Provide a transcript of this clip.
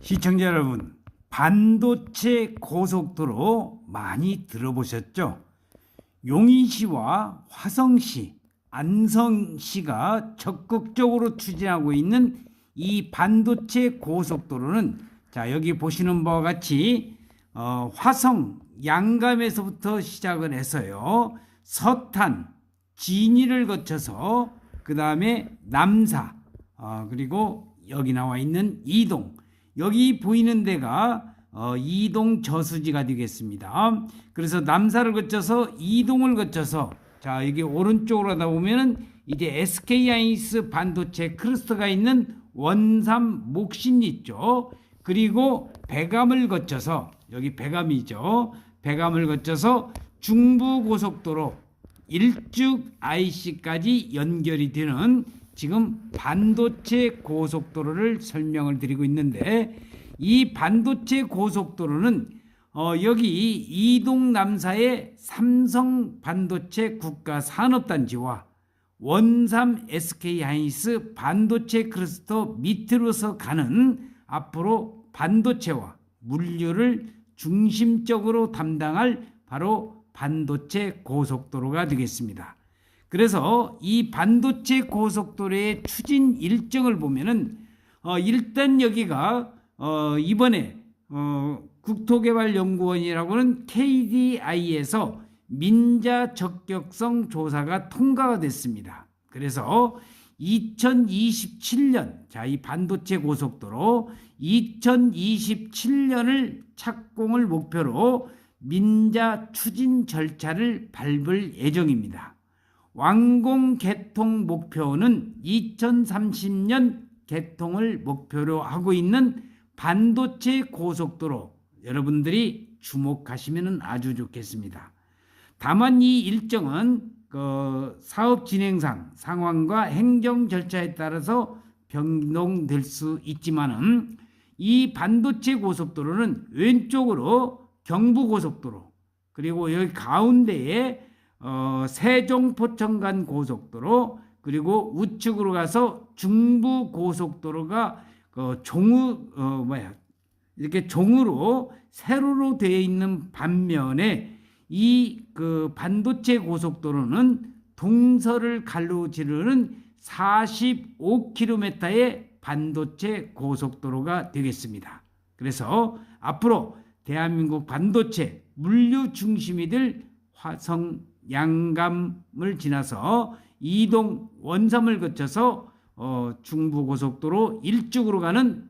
시청자 여러분, 반도체 고속도로 많이 들어보셨죠? 용인시와 화성시, 안성시가 적극적으로 추진하고 있는 이 반도체 고속도로는 자 여기 보시는 바와 같이 어, 화성 양감에서부터 시작을 해서요 서탄 진위를 거쳐서 그 다음에 남사 어, 그리고 여기 나와 있는 이동 여기 보이는 데가 어, 이동 저수지가 되겠습니다. 그래서 남사를 거쳐서 이동을 거쳐서 자 여기 오른쪽으로 하다 보면은 이제 SK 하이닉스 반도체 크루스터가 있는 원삼 목신 있죠. 그리고 배감을 거쳐서 여기 배감이죠. 배감을 거쳐서 중부 고속도로 일죽 IC까지 연결이 되는 지금 반도체 고속도로를 설명을 드리고 있는데 이 반도체 고속도로는 어, 여기 이동 남사의 삼성 반도체 국가 산업단지와 원삼 SK 하이닉스 반도체 클러스터 밑으로서 가는 앞으로 반도체와 물류를 중심적으로 담당할 바로 반도체 고속도로가 되겠습니다. 그래서 이 반도체 고속도로의 추진 일정을 보면은 어, 일단 여기가 어, 이번에 어, 국토개발연구원이라고는 KDI에서 민자 적격성 조사가 통과가 됐습니다. 그래서 2027년 자 이 반도체 고속도로 2027년을 착공을 목표로 민자 추진 절차를 밟을 예정입니다. 완공 개통 목표는 2030년 개통을 목표로 하고 있는 반도체 고속도로 여러분들이 주목하시면 아주 좋겠습니다. 다만 이 일정은 그 사업 진행상 상황과 행정 절차에 따라서 변동될 수 있지만은 이 반도체 고속도로는 왼쪽으로 경부 고속도로 그리고 여기 가운데에 어, 세종 포천간 고속도로 그리고 우측으로 가서 중부 고속도로가 그 종우 어 뭐야 이렇게 종으로 세로로 되어 있는 반면에 이 그 반도체 고속도로는 동서를 가로지르는 45km의 반도체 고속도로가 되겠습니다. 그래서 앞으로 대한민국 반도체 물류 중심이 될 화성 양감을 지나서 이동 원삼을 거쳐서 어, 중부 고속도로 일쪽으로 가는